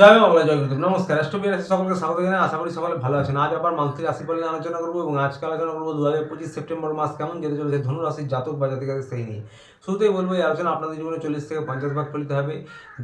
জয় বাংলা জয় গুরুদেব নমস্কার রাষ্ট্রপতি রাশি, সকলকে স্বাগত জানাই। আশা করি সকলে ভালো আছেন। আজ আবার মান্থলি রাশি ফল নিয়ে আলোচনা করব এবং আজকে আলোচনা করব দু হাজার পঁচিশ সেপ্টেম্বর মাস কেমন, যেতে চলেছে ধনু রাশির জাতক বা জাতিকাদের সেই নিয়ে। শুরুতেই বলব, এই আলোচনা আপনাদের জীবনে চল্লিশ থেকে পঞ্চাশ ভাগ ফলিত হবে।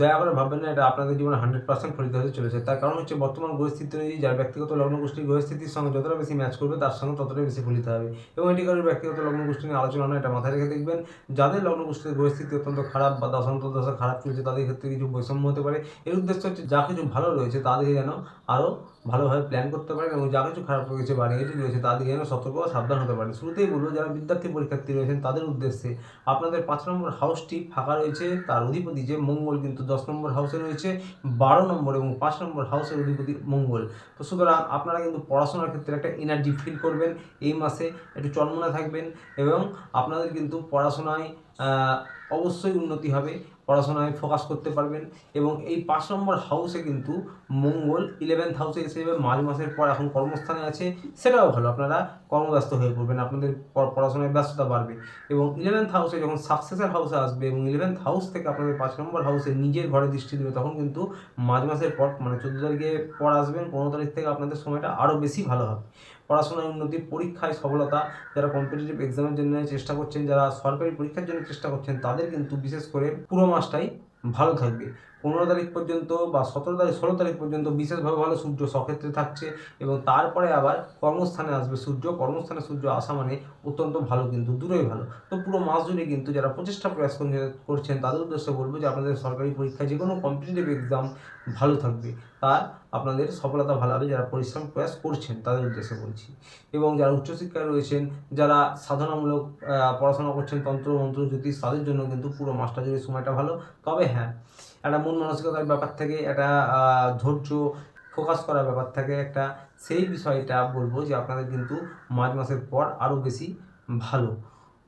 দয়া করে ভাববেন না, এটা আপনাদের জীবনে হান্ড্রেড পার্সেন্ট ফলিত হতে চলেছে। তার কারণ হচ্ছে বর্তমান পরিস্থিতি অনুযায়ী যার ব্যক্তিগত লগ্ন গোষ্ঠীর পরিস্থিতির সঙ্গে যতটা বেশি ম্যাচ করবে, তার সঙ্গে ততটাই বেশি ফলিত হবে। এবং এটি কারোর ব্যক্তিগত লগ্ন গোষ্ঠী নিয়ে আলোচনা নয়, এটা মাথায় রেখে দেখবেন। যাদের লগ্ন গোষ্ঠীর পরিস্থিতি অত্যন্ত খারাপ বা দশান্ত দশা খারাপ চলছে, তাদের ক্ষেত্রে কিছু বৈষম্য হতে পারে। এর উদ্দেশ্য হচ্ছে যা কিছু ভালো রয়েছে তাদেরকে যেন আরও ভালোভাবে প্ল্যান করতে পারেন এবং যা কিছু খারাপ রয়েছে বা নেগেটিভ রয়েছে তাদেরকে যেন সতর্ক সাবধান হতে পারেন। শুরুতেই বলব, যারা বিদ্যার্থী পরীক্ষার্থী রয়েছেন, তাদের উদ্দেশ্যে আপনাদের পাঁচ নম্বর হাউসটি ফাঁকা রয়েছে, তার অধিপতি যে মঙ্গল কিন্তু দশ নম্বর হাউসে রয়েছে, বারো নম্বর এবং পাঁচ নম্বর হাউসের অধিপতি মঙ্গল। তো সুতরাং আপনারা কিন্তু পড়াশোনার ক্ষেত্রে একটা এনার্জি ফিল করবেন এই মাসে, একটু চন্মনে থাকবেন এবং আপনাদের কিন্তু পড়াশোনায় অবশ্যই উন্নতি হবে, পড়াশোনায় ফোকাস করতে পারবেন এবং এই পাঁচ নম্বর হাউসে কিন্তু মঙ্গল ইলেভেন্থ হাউসে এসে যাবে মার্চ মাসের পর এখন কর্মস্থানে আছে, সেটাও ভালো। আপনারা কর্মব্যস্ত হয়ে পড়বেন, আপনাদের পড়াশোনায় ব্যস্ততা বাড়বে। এবং ইলেভেন্থ হাউসে যখন সাকসেসের হাউসে আসবে এবং ইলেভেন্থ হাউস থেকে আপনাদের পাঁচ নম্বর হাউসে নিজের ঘরে দৃষ্টি দেবে, তখন কিন্তু মার্চ মাসের পর মানে চোদ্দ তারিখে পর আসবেন, পনেরো তারিখ থেকে আপনাদের সময়টা আরও বেশি ভালো হবে। পড়াশোনায় উন্নতি, পরীক্ষায় সফলতা, যারা কম্পিটিটিভ এক্সামের জন্য চেষ্টা করছেন, যারা সরকারি পরীক্ষার জন্য চেষ্টা করছেন, তাদের কিন্তু বিশেষ করে পুরো মাসটাই ভালো থাকবে। পনেরো তারিখ পর্যন্ত বা সতেরো তারিখ, ষোলো তারিখ পর্যন্ত বিশেষভাবে ভালো সূর্য সক্ষেত্রে থাকছে এবং তারপরে আবার কর্মস্থানে আসবে সূর্য। কর্মস্থানে সূর্য আসা মানে অত্যন্ত ভালো কিন্তু দূরেই ভালো। তো পুরো মাস জুড়ে কিন্তু যারা প্রচেষ্টা প্রয়াস করছেন তাদের উদ্দেশ্যে বলব যে আপনাদের সরকারি পরীক্ষায় যে কোনো কম্পিটিটিভ এক্সাম ভালো থাকবে। তার আপনাদের সফলতা ভালো হবে যারা পরিশ্রম প্রয়াস করছেন তাদের উদ্দেশ্যে বলছি। এবং যারা উচ্চশিক্ষায় রয়েছেন, যারা সাধনামূলক পড়াশোনা করছেন তন্ত্র, মন্ত্র, জ্যোতিষ, তাদের জন্য কিন্তু পুরো মাসটা জুড়ে সময়টা ভালো। তবে হ্যাঁ একটা মন মানসিকতার ব্যাপার থেকে, একটা ধৈর্য ফোকাস করার ব্যাপার থেকে একটা, সেই বিষয়টা বলব যে আপনাদের কিন্তু মার্চ মাসের পর আরও বেশি ভালো।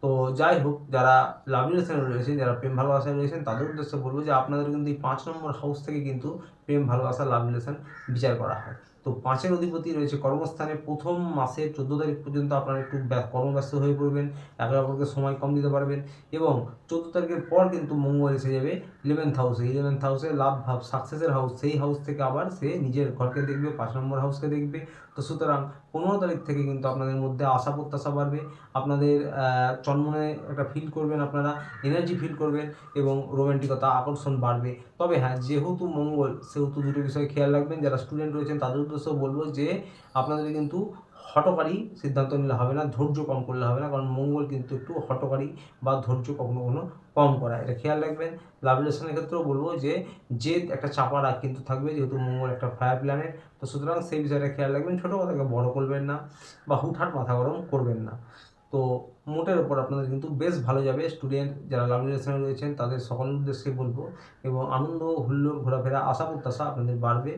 তো যাই হোক, যারা লাভ রিলেশনে রয়েছেন, যারা প্রেম ভালোবাসায় রয়েছেন, তাদের উদ্দেশ্যে বলব যে আপনাদের কিন্তু এই পাঁচ নম্বর হাউস থেকে কিন্তু প্রেম ভালোবাসা, লাভ রিলেশন বিচার করা হয়। তো পাঁচের অধিপতি রয়েছে, কর্মস্থানে প্রথম মাসে চোদ্দ তারিখ পর্যন্ত আপনারা একটু ব্য- কর্মব্যস্ত হয়ে পড়বেন, একে অপরকে সময় কম দিতে পারবেন এবং চোদ্দ তারিখের পর কিন্তু মঙ্গল এসে যাবে ইলেভেন্থ হাউসে ইলেভেন্থ হাউসে লাভ ভাব সাকসেসের হাউস সেই হাউস থেকে আবার সে নিজের ঘরকে দেখবে, পাঁচ নম্বর হাউসকে দেখবে। তো সুতরাং পনেরো তারিখ থেকে কিন্তু আপনাদের মধ্যে আশা প্রত্যাশা বাড়বে। আপনাদের চন্মনে একটা ফিল করবেন আপনারা এনার্জি ফিল করবেন এবং রোমান্টিকতা আকর্ষণ বাড়বে। তবে হ্যাঁ যেহেতু মঙ্গল, সেহেতু দুটো বিষয় খেয়াল রাখবেন। যারা স্টুডেন্ট রয়েছেন, তাদের উদ্দেশ্য বলব যে, আপনাদের কিন্তু হটকারী সিদ্ধান্ত নিলে হবে না, ধৈর্য কম করলে হবে না, কারণ মঙ্গল কিন্তু একটু হটকারী বা ধৈর্য কখনো কখনো কম করা। এটা খেয়াল রাখবেন, লাভ রিলেশনের ক্ষেত্রেও বলব যে যে একটা চাপা রাগ কিন্তু থাকবে, যেহেতু মঙ্গল একটা ফায়ার প্ল্যানেট তো সুতরাং সেই বিষয়টা খেয়াল রাখবেন, ছোটো কথাকে বড় করবেন না বা হুটহাট মাথা গরম করবেন না। তো মোটের ওপর আপনাদের কিন্তু বেশ ভালো যাবে স্টুডেন্ট যারা লাভ রিলেশনে রয়েছেন, তাদের সকল উদ্দেশ্যে বলব, এবং আনন্দ, হুল্লোড়, ঘোরাফেরা আশা প্রত্যাশা আপনাদের বাড়বে।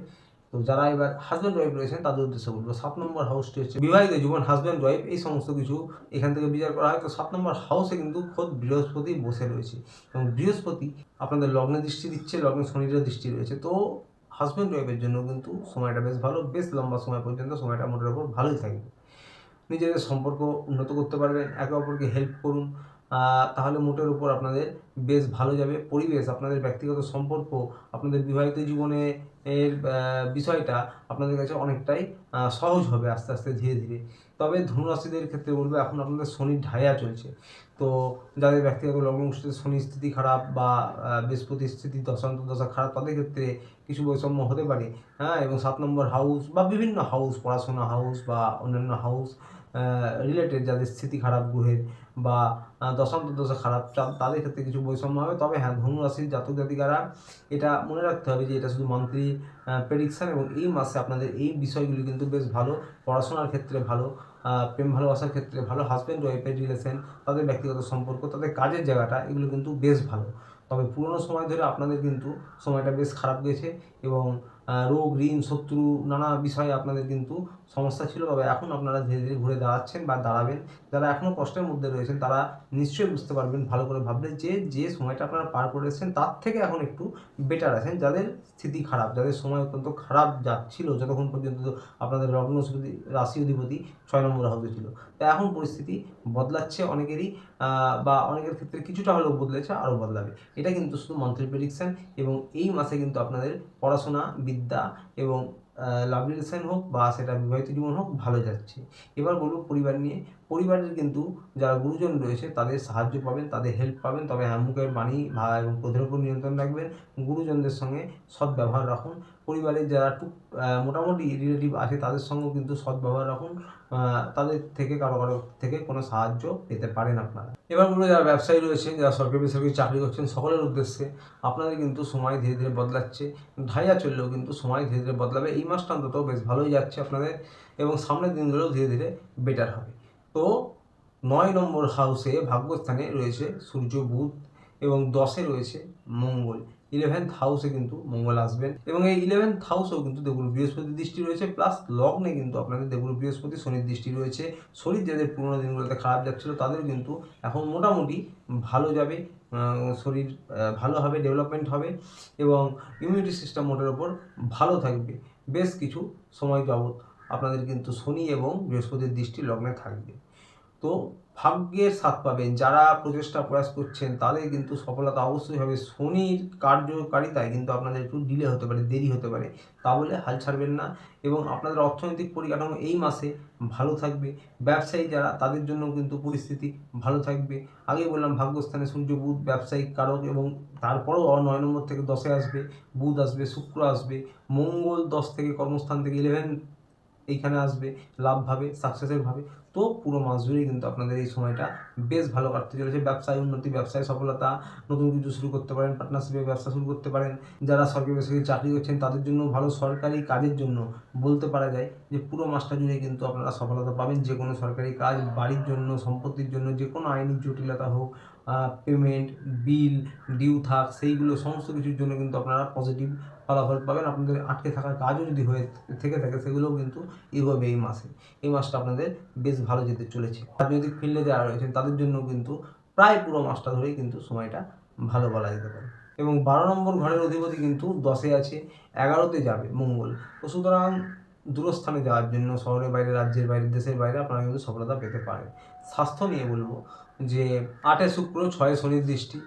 তো যারা এবার হাজব্যান্ড ওয়াইফ রয়েছেন, তাদের উদ্দেশ্যে বলব, সাত নম্বর হাউসটি হচ্ছে বিবাহিত জীবন হাজব্যান্ড ওয়াইফ এই সমস্ত কিছু এখান থেকে বিচার করা হয়। তো সাত নম্বর হাউসে কিন্তু খোদ বৃহস্পতি বসে রয়েছে এবং বৃহস্পতি আপনাদের লগ্নে দৃষ্টি দিচ্ছে, লগ্নে শনির দৃষ্টি রয়েছে। তো হাজব্যান্ড ওয়াইফের জন্য কিন্তু সময়টা বেশ ভালো, বেশ লম্বা সময় পর্যন্ত সময়টা মোটের ওপর ভালোই থাকবে। নিজেদের সম্পর্ক উন্নত করতে পারবেন, একে অপরকে হেল্প করুন। তাহলে মোটের উপর আপনাদের বেশ ভালো যাবে। পরিবেশ আপনাদের ব্যক্তিগত সম্পর্ক আপনাদের বিবাহিত জীবনে এর বিষয়টা আপনাদের কাছে অনেকটাই সহজ হবে আস্তে আস্তে ধীরে ধীরে। তবে ধনুরাশিদের ক্ষেত্রে বলব এখন আপনাদের শনির ঢাইয়া চলছে। তো যাদের ব্যক্তিগত লগ্নস্থিতি শনি স্থিতি খারাপ বা আহ, বৃহস্পতির স্থিতি দশান্ত দশা খারাপ তাদের ক্ষেত্রে কিছু বৈষম্য হতে পারে। হ্যাঁ এবং সাত নম্বর হাউস বা বিভিন্ন হাউস পড়াশোনা হাউস বা অন্যান্য হাউস রিলেটেড যাদের স্থিতি খারাপ গ্রহের বা দশান্ত দশা খারাপ তা- তাদের ক্ষেত্রে কিছু বৈষম্য হবে। তবে হ্যাঁ ধনু রাশির জাতক জাতিকারা এটা মনে রাখতে হবে যে এটা শুধু মান্থলি প্রেডিকশান এবং এই মাসে আপনাদের এই বিষয়গুলি কিন্তু বেশ ভালো, পড়াশোনার ক্ষেত্রে ভালো প্রেম ভালোবাসার ক্ষেত্রে ভালো হাজব্যান্ড ওয়াইফের রিলেশন তাদের ব্যক্তিগত সম্পর্ক, তাদের কাজের জায়গাটা, এগুলো কিন্তু বেশ ভালো। তবে পুরোনো সময় ধরে আপনাদের কিন্তু সময়টা বেশ খারাপ গেছে এবং রোগ, ঋণ, শত্রু, নানা বিষয়ে আপনাদের কিন্তু সমস্যা ছিল। তবে এখন আপনারা ধীরে ধীরে ঘুরে দাঁড়াচ্ছেন বা দাঁড়াবেন। যারা এখনও কষ্টের মধ্যে রয়েছেন, তারা নিশ্চয়ই বুঝতে পারবেন, ভালো করে ভাবলে যে যে সময়টা আপনারা পার করে এসেছেন, তার থেকে এখন একটু বেটার আছেন। যাদের স্থিতি খারাপ, যাদের সময় অত্যন্ত খারাপ যাচ্ছিল, যতক্ষণ পর্যন্ত আপনাদের লগ্ন রাশি অধিপতি ছয় নম্বর হাউসে ছিল। তো এখন পরিস্থিতি বদলাচ্ছে অনেকেরই বা অনেকের ক্ষেত্রে কিছুটা হলেও বদলেছে, আরও বদলাবে। এটা কিন্তু শুধু মান্থলি প্রেডিকশন এবং এই মাসে কিন্তু আপনাদের পড়াশোনা বিদ্যা এবং লাভ হোক বা সেটা বিবাহিত জীবন হোক, ভালো যাচ্ছে। এবার বলব পরিবার নিয়ে পরিবারের কিন্তু যারা গুরুজন রয়েছে তাদের সাহায্য পাবেন, তাদের হেল্প পাবেন। তবে হ্যাঁ মুখের বাণী এবং ক্রোধের উপর নিয়ন্ত্রণ রাখবেন। গুরুজনদের সঙ্গে সৎ ব্যবহার রাখুন। পরিবারের যারা টুক মোটামুটি রিলেটিভ আছে তাদের সঙ্গেও কিন্তু সৎ ব্যবহার রাখুন তাদের থেকে কারও কারও থেকে কোনো সাহায্য পেতে পারেন আপনারা। এবার বলব যারা ব্যবসায়ী রয়েছেন যারা সরকারি বেসরকারি চাকরি করছেন, সকলের উদ্দেশ্যে আপনাদের কিন্তু সময় ধীরে ধীরে বদলাচ্ছে। ঢাইয়া চললেও কিন্তু সময় ধীরে ধীরে বদলাবে। এই মাসটা অন্তত বেশ ভালোই যাচ্ছে আপনাদের এবং সামনের দিনগুলো ধীরে ধীরে বেটার হবে। তো নয় নম্বর হাউসে ভাগ্যস্থানে রয়েছে সূর্য, বুধ এবং দশে রয়েছে মঙ্গল। ইলেভেন্থ হাউসে কিন্তু মঙ্গল আসবেন এবং এই ইলেভেন্থ হাউসেও কিন্তু দেবগুরু বৃহস্পতি দৃষ্টি রয়েছে প্লাস লগ্নে কিন্তু আপনাদের দেবগুরু বৃহস্পতি শনির দৃষ্টি রয়েছে। শরীর যাদের পুরোনো দিনগুলোতে খারাপ যাচ্ছিল, তাদের কিন্তু এখন মোটামুটি ভালো যাবে শরীর ভালো হবে ডেভেলপমেন্ট হবে এবং ইমিউনিটি সিস্টেম মোটের ওপর ভালো থাকবে। বেশ কিছু সময় যাবত আপনাদের কিন্তু শনি এবং বৃহস্পতির দৃষ্টি লগ্নে থাকবে। তো ভাগ্যের স্বাদ পাবেন। যারা প্রচেষ্টা প্রয়াস করছেন, তাদের কিন্তু সফলতা অবশ্যই হবে। শনির কার্যকারিতায় কিন্তু আপনাদের একটু ডিলে হতে পারে, দেরি হতে পারে। তা বলে হাল ছাড়বেন না এবং আপনাদের অর্থনৈতিক পরিকাঠামো এই মাসে ভালো থাকবে। ব্যবসায়ী যারা, তাদের জন্য কিন্তু পরিস্থিতি ভালো থাকবে। আগেই বললাম, ভাগ্যস্থানে সূর্য, বুধ ব্যবসায়িক কারক এবং তারপরেও নয় নম্বর থেকে দশে আসবে, বুধ আসবে, শুক্র আসবে, মঙ্গল দশ থেকে কর্মস্থান থেকে ইলেভেন এইখানে আসবে লাভ ভাবে সাকসেসের ভাবে তো পুরো মাস জুড়েই কিন্তু আপনাদের এই সময়টা বেশ ভালো কাটতে চলেছে। ব্যবসায় উন্নতি, ব্যবসায় সফলতা, নতুন কিছু শুরু করতে পারেন পার্টনারশিপে ব্যবসা শুরু করতে পারেন। যারা সরকারি বেসরকারি চাকরি করছেন, তাদের জন্য ভালো সরকারি কাজের জন্য বলতে পারা যায় যে, পুরো মাসটা জুড়ে কিন্তু আপনারা সফলতা পাবেন। যে কোনো সরকারি কাজ, বাড়ির জন্য, সম্পত্তির জন্য যে কোনো আইনি জটিলতা হোক পেমেন্ট বিল ডিউ থাক, সেইগুলো সমস্ত কিছুর জন্য কিন্তু আপনারা পজিটিভ ফলাফল পাবেন। আপনাদের আটকে থাকার কাজও যদি হয়ে থেকে থাকে, সেগুলোও কিন্তু এগোবে এই মাসে। এই মাসটা আপনাদের বেশ ভালো যেতে চলেছে। রাজনৈতিক ফিল্ডে যারা রয়েছেন, তাদের জন্য কিন্তু প্রায় পুরো মাসটা ধরেই কিন্তু সময়টা ভালো বলা যেতে পারে। এবং বারো নম্বর ঘরের অধিপতি কিন্তু দশে আছে, এগারোতে যাবে মঙ্গল। তো সুতরাং দূরস্থানে যাওয়ার জন্য, শহরের বাইরে, রাজ্যের বাইরে, দেশের বাইরে আপনারা কিন্তু সফলতা পেতে পারেন। স্বাস্থ্য নিয়ে বলব যে, আটে শুক্র, ছয়ে শনির দৃষ্টি।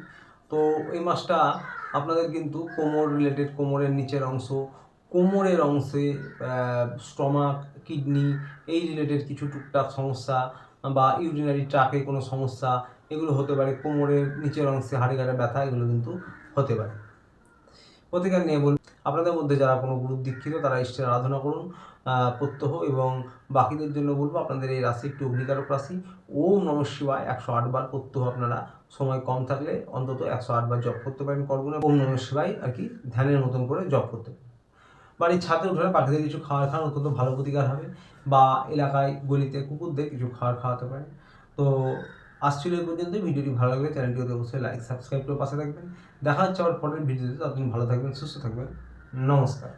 তো এই মাসটা আপনাদের কিন্তু কোমর রিলেটেড কোমরের নিচের অংশ, কোমরের অংশে স্টমাক কিডনি এই রিলেটেড কিছু টুকটাক সমস্যা বা ইউরিনারি ট্রাকে কোনো সমস্যা, এগুলো হতে পারে। কোমরের নিচের অংশে হাড়ে ব্যথা, এগুলো কিন্তু হতে পারে। প্রতিকার নিয়ে বল আপনাদের মধ্যে যারা কোনো গুরু দীক্ষিত, তারা ইষ্টের আরাধনা করুন প্রত্যহ এবং বাকিদের জন্য বলব, আপনাদের এই রাশি একটু অগ্নিকারক রাশি। ওম নম শিবায় একশো আটবার প্রত্যহ আপনারা সময় কম থাকলে অন্তত একশো আটবার জপ করতে পারেন করগুনে ওম নম শিবায় আর কি ধ্যানের মতন করে জপ করতে পারেন। বাড়ির ছাদে উঠে পাখিদের কিছু খাওয়ার খান, অত্যন্ত ভালো প্রতিকার হবে। বা এলাকায় গলিতে কুকুরদের কিছু খাবার খাওয়াতে পারেন। তো আসছিল এই পর্যন্ত ভিডিওটি ভালো লাগলে চ্যানেলটি অবশ্যই লাইক, সাবস্ক্রাইব করে পাশে থাকবেন। দেখা হচ্ছে আবার পরের ভিডিওতে। ততদিন ভালো থাকবেন, সুস্থ থাকবেন। নমস্কার